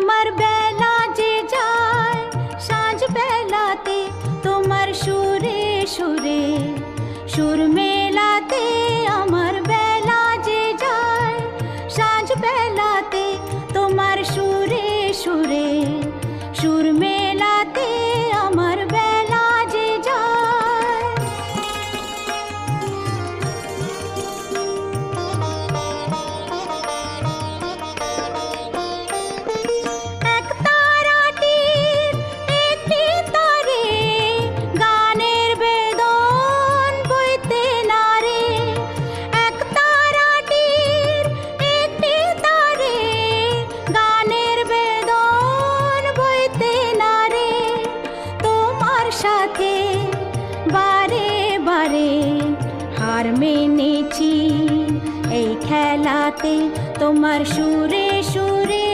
আমার বেলা যে যায় সাঁঝ বেলাতে তোমার সুরে সুরে। সুর মেলাতে আমার বেলা যে যায় সাঁঝ বেলা সাথে বারে বারে হার মেনেছি। এই খেলাতে তোমার সুরে সুরে,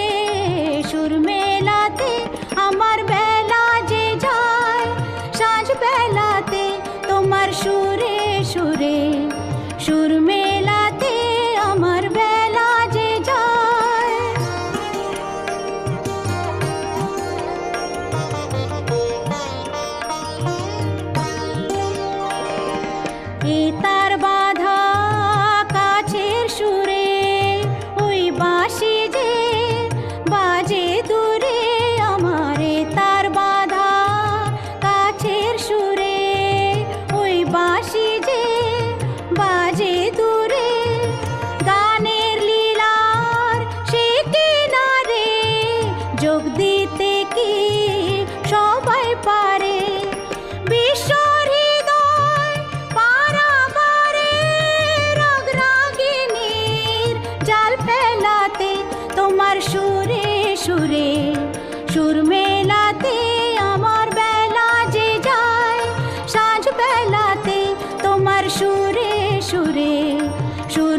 সুর মেলাতে আমার বেলা যে যায় সাঁঝ বেলাতে তোমার সুরে সুরে, সুর মেলাতে এ তার বাধা কাছের সুরে? ওই বাঁশি যে বাজে দূরে, আমার তার বাধা কাছের সুরে। ওই বাঁশি যে বাজে দূরে, গানের লীলার সে কিনারে। যোগ দিতে কি সবাই পারে? তোমার সুরে সুরে, সুর মেলাতে আমার বেলা যে যায় সাঁঝ বেলাতে তোমার সুরে সুরে, সুর